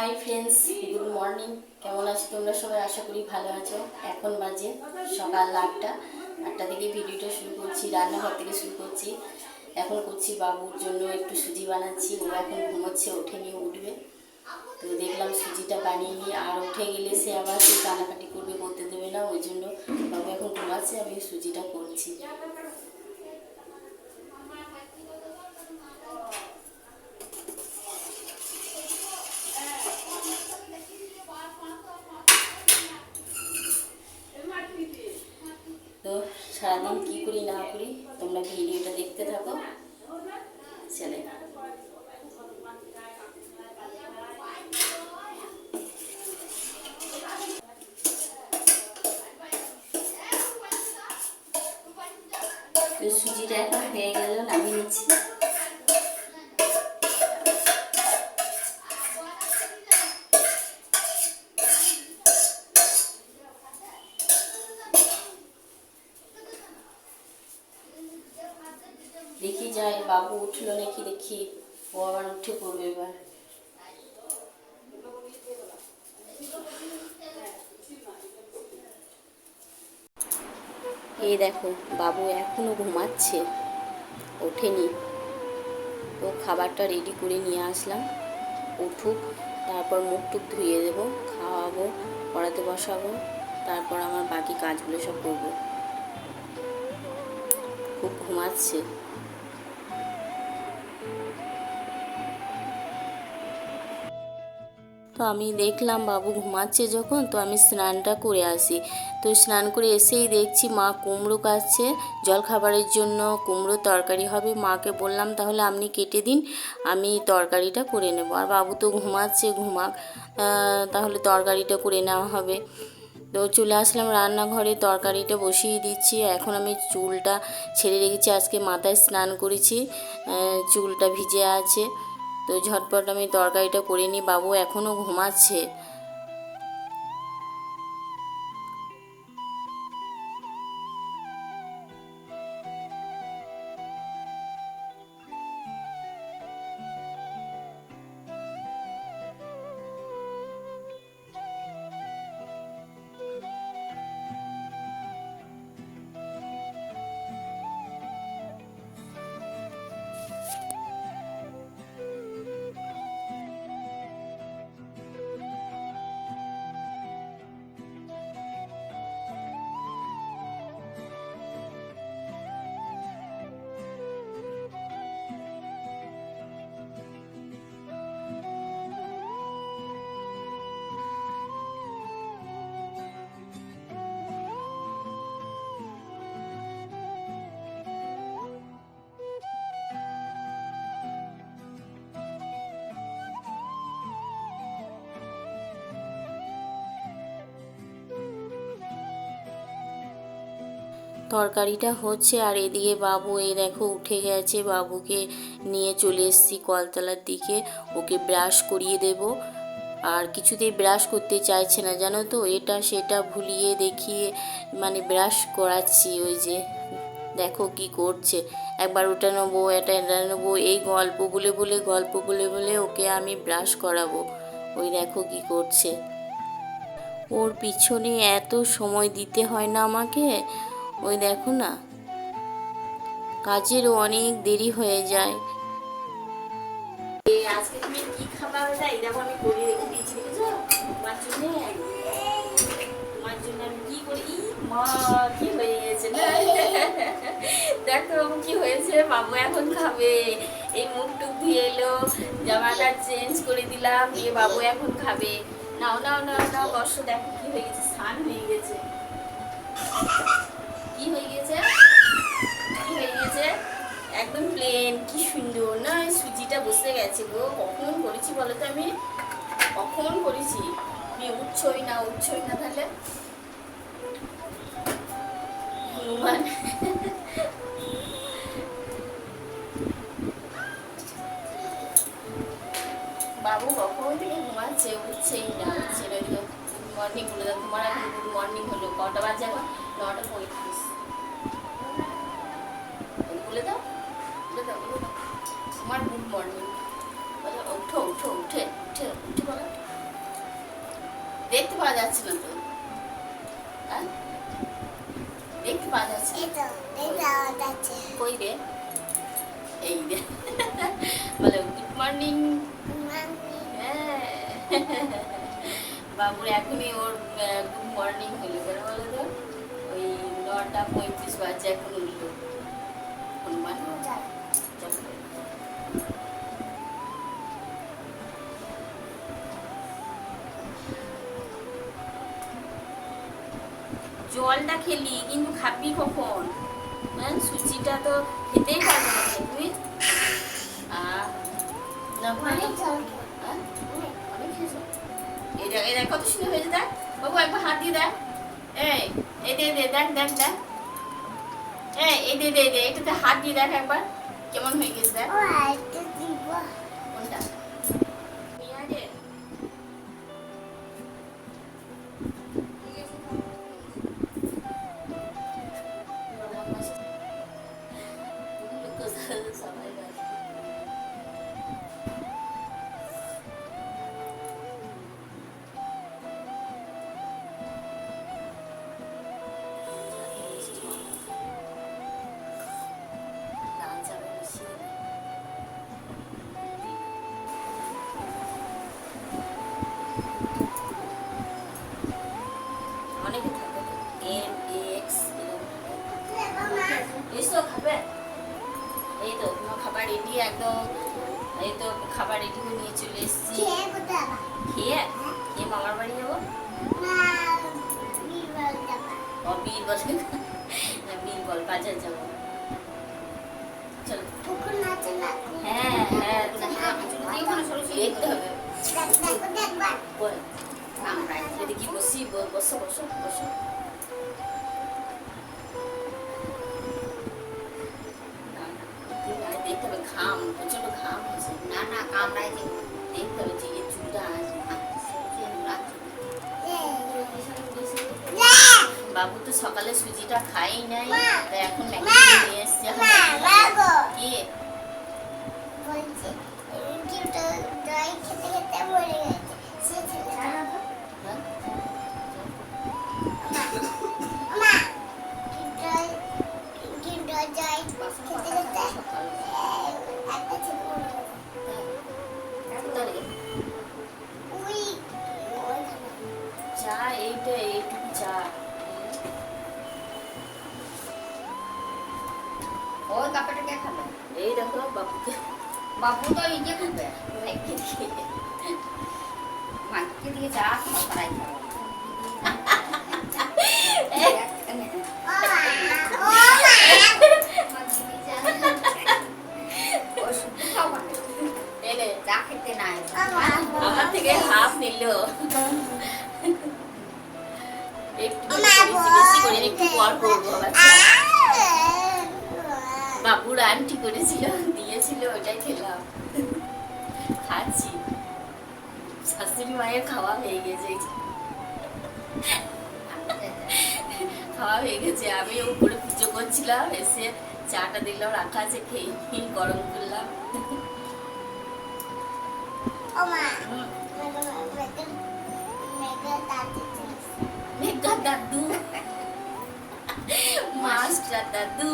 Hi friends good morning কেমন আছো তোমরা সবাই? আশা করি ভালো আছো। এখন বাজে সকাল আটটা। আটটা থেকে ভিডিওটা শুরু করছি, রান্নাঘর থেকে শুরু করছি। এখন করছি বাবুর জন্য একটু সুজি বানাচ্ছি। ও এখন ঘুমোচ্ছে, ওঠে নিয়ে উঠবে। তো দেখলাম সুজিটা বানিয়ে নিয়ে, আর উঠে গেলে সে আবার সে কানাকাটি করবে, করতে দেবে না। ওই জন্য বাবু এখন ঘুমাচ্ছে, আমি সুজিটা করছি। সুজিটা এখন হয়ে গেল, নামিয়ে নিচ্ছি। দেখি যাই বাবু উঠল নাকি, দেখি ও আবার উঠে পড়বে এবার। এই দেখো, বাবু এখনও ঘুমাচ্ছে। ওঠেনি। ও খাবারটা রেডি করে নিয়ে আসলাম। উঠুক, তারপর মুখ টুক ধুয়ে দেবো, খাওয়াবো, পড়াতে বসাবো, তারপর আমার বাকি কাজগুলো সব করব। খুব ঘুমাচ্ছে। তো আমি দেখলাম বাবু ঘুমাচ্ছে যখন, তো আমি স্নানটা করে আসি। তো স্নান করে এসেই দেখছি মা কুমড়ো কাটছে জল খাবারের জন্য কুমড়ো তরকারি হবে। মাকে বললাম, তাহলে আপনি কেটে দিন, আমি তরকারিটা করে নেব। আর বাবু তো ঘুমাচ্ছে, ঘুমাক তাহলে তরকারিটা করে নেওয়া হবে। তো চলে আসলাম রান্নাঘরে, তরকারিটা বসিয়ে দিচ্ছি। এখন আমি চুলটা ছেড়ে রেখেছি, আজকে মাথায় স্নান করেছি চুলটা ভিজে আছে। তো ঝটপট আমি তরকারিটা করে নিই। বাবু এখনও ঘুমাচ্ছে। তরকারিটা হচ্ছে আর এদিকে বাবু এই দেখো উঠে গেছে, বাবুকে নিয়ে চলে এসেছি কলতলার দিকে। ওকে ব্রাশ করিয়ে দেব। আর কিছুতেই ব্রাশ করতে চাইছে না, জানো তো? এটা সেটা ভুলিয়ে দেখিয়ে মানে ব্রাশ করাচ্ছি ওই যে। দেখো কি করছে। একবার ওটা নেব, এটা এটা নেব, এই গল্প বলে বলে, গল্প বলে বলে ওকে আমি ব্রাশ করাবো। ওই দেখো কি করছে। ওর পিছনে এত সময় দিতে হয় না আমাকে। ওই দেখো না কাজেরও অনেক দেরি হয়ে যায়। আজকে তুমি কি খাবার মা, কি হয়ে গেছে দেখো, কি হয়েছে? বাবু এখন খাবে। এই মুখ টুক ধুয়ে এলো, জামাটা চেঞ্জ করে দিলাম, দিয়ে বাবু এখন খাবে। নাও নাও নাও নাও বর্ষ দেখো কি হয়ে গেছে, স্নান হয়ে গেছে কি হয়ে গেছে কি হয়ে গেছে একদম প্লেন কি সুন্দর না এই সুজিটা বসে গেছে গো, কখন করেছি বলো তো আমি? কখন করেছি? তুমি উঠছই না উঠছই না তাহলে? হনুমান। বাবু, কখন থেকে ঘুমাচ্ছে? উঠছেই না উঠছে না। গুড মর্নিং দাও, তোমার এখন গুড মর্নিং হলো। কটা বাজে এখন? নটা পঁয়ত্রিশ। বলে দাও তোমার মর্নিং ওঠো উঠো উঠে উঠে উঠে বলো যাচ্ছে না তো। হ্যাঁ? দেখতে পাওয়া যাচ্ছে। কই রে? এই রে। বলে গুড মর্নিং বাবুর এখনই ওর গুড মর্নিং হলো। করে বলো তো ওই নটা পঁয়ত্রিশ বাজে এখন উঠল। হনুমান? চলো। খেলি কিন্তু খাবি কখন? হ্যাঁ সুচিটা তো খেতেই পারবে না তুই। ভাই। হ্যাঁ? কত সুন্দর হয়েছে দেখ। বাবু একবার হাত দিয়ে দেখ। এই এই দে দে দেখ দেখ দেখ। এই এই দে দে দে এটাতে হাত দিয়ে দেখ একবার। কেমন হয়ে গেছে দেখ। কোনটা? রেডি একদম এই তো খাবার রেডি করে নিয়ে চলে এসেছি খেয়ে খেয়ে মামার বাড়ি যাব ও না বাজার যাব চলো হ্যাঁ হ্যাঁ দেখতে হবে বল আমরা এদিকে বসি ব- বসো বসো বসো প্রচণ্ড ঘাম হয়েছে না না কামড়াই যে দেখতে হবে যে এই চুলটা বাবু তো সকালে সুজিটা খাই নাই এখন নিয়ে এসছে এখন কে হ্যাঁ? শাশুড়ি মায়ের খাওয়া হয়ে গেছে খাওয়া হয়ে গেছে আমি উপরে পুজো করছিলাম এসে চাটা দিলাম রাখা আছে খেয়ে গরম করলাম মেঘা দাদু মাস্টার দাদু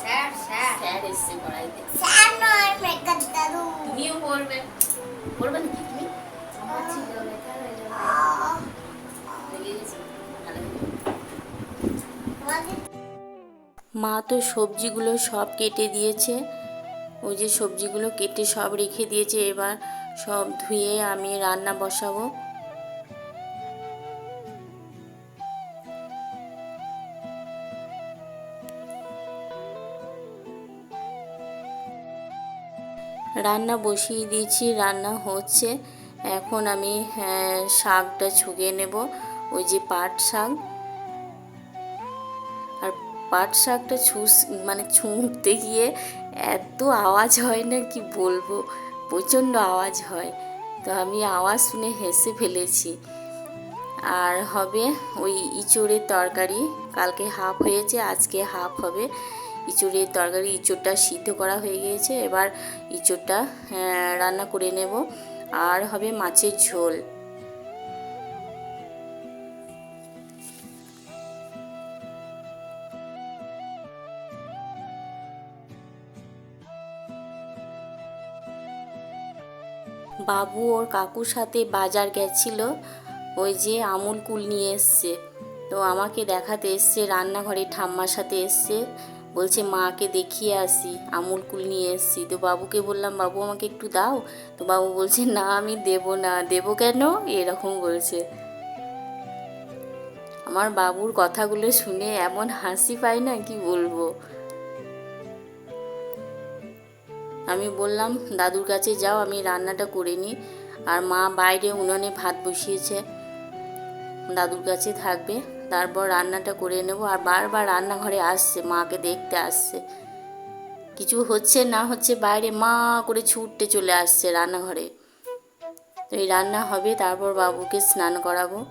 স্যার স্যার স্যার এসছে পড়াইতে তুমিও পড়বে। মা তো সবজিগুলো সব কেটে দিয়েছে। ওই যে সবজিগুলো কেটে সব রেখে দিয়েছে। এবার সব ধুয়ে আমি রান্না বসাবো। রান্না বসিয়ে দিয়েছি রান্না হচ্ছে। এখন আমি হ্যাঁ, শাকটা ছুঁয়ে নেব ওই যে পাট শাক। আর পাট শাকটা ছুস মানে ছুঁতে গিয়ে এত আওয়াজ হয় না কি বলব? প্রচণ্ড আওয়াজ হয়। তো আমি আওয়াজ শুনে হেসে ফেলেছি। আর হবে ওই ইঁচড়ের তরকারি কালকে হাফ হয়েছে আজকে হাফ হবে। ইঁচড়ের তরকারি, ইঁচড়টা সিদ্ধ করা হয়ে গিয়েছে। এবার ইঁচড়টা হ্যাঁ, রান্না করে নেব। আর হবে মাছের ঝোল। বাবু ওর কাকুর সাথে বাজার গেছিল। ওই যে আমুল কুল নিয়ে এসছে। তো আমাকে দেখাতে এসছে, রান্নাঘরে ঠাম্মার সাথে এসছে। বলছে, মাকে দেখিয়ে আসি, আমুল কুল নিয়ে এসছি। তো বাবুকে বললাম, বাবু আমাকে একটু দাও। তো বাবু বলছে, না, আমি দেবো না। দেবো কেন? এরকম বলছে। আমার বাবুর কথাগুলো শুনে এমন হাসি পায় না, কি বলব? আমি বললাম, দাদুর কাছে যাও, আমি রান্নাটা করে নিই। আর মা বাইরে উনুনে ভাত বসিয়েছে। দাদুর কাছে থাকবে। তারপর রান্নাটা করে নেব। আর বারবার রান্নাঘরে আসছে, মাকে দেখতে আসছে। কিছু হচ্ছে না হচ্ছে বাইরে মা করে ছুটতে চলে আসছে রান্নাঘরে। তো এই রান্না হবে, তারপর বাবুকে স্নান করাবো।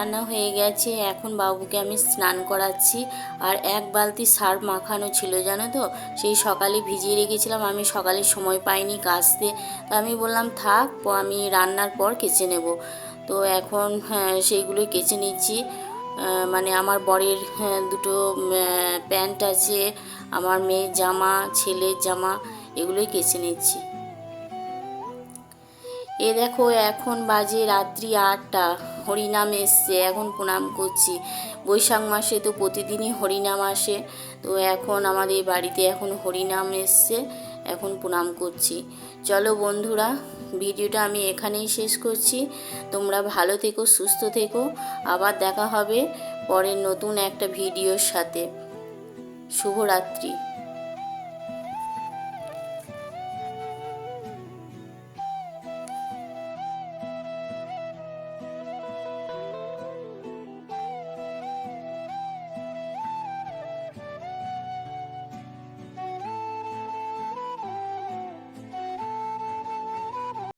রান্না হয়ে গেছে। এখন বাবুকে আমি স্নান করাচ্ছি। আর এক বালতি সার মাখানো ছিল জানো তো? সেই সকালে ভিজিয়ে রেখেছিলাম। আমি সকালে সময় পাইনি কাচতে তো আমি বললাম থাক আমি রান্নার পর কেচে নেব। তো এখন হ্যাঁ, সেইগুলোই কেচে নিচ্ছি। মানে আমার বরের হ্যাঁ, দুটো প্যান্ট আছে আমার মেয়ের জামা ছেলের জামা এগুলোই কেচে নিচ্ছি। এ দেখো এখন বাজে রাত্রি আটটা। হরিনাম এসছে, এখন প্রণাম করছি। বৈশাখ মাসে তো প্রতিদিনই হরিনাম আসে, তো এখন আমাদের বাড়িতে এখন হরিনাম এসছে, এখন প্রণাম করছি। চলো বন্ধুরা, ভিডিওটা আমি এখানেই শেষ করছি। তোমরা ভালো থেকো, সুস্থ থেকো। আবার দেখা হবে পরের নতুন একটা ভিডিওর সাথে। শুভরাত্রি।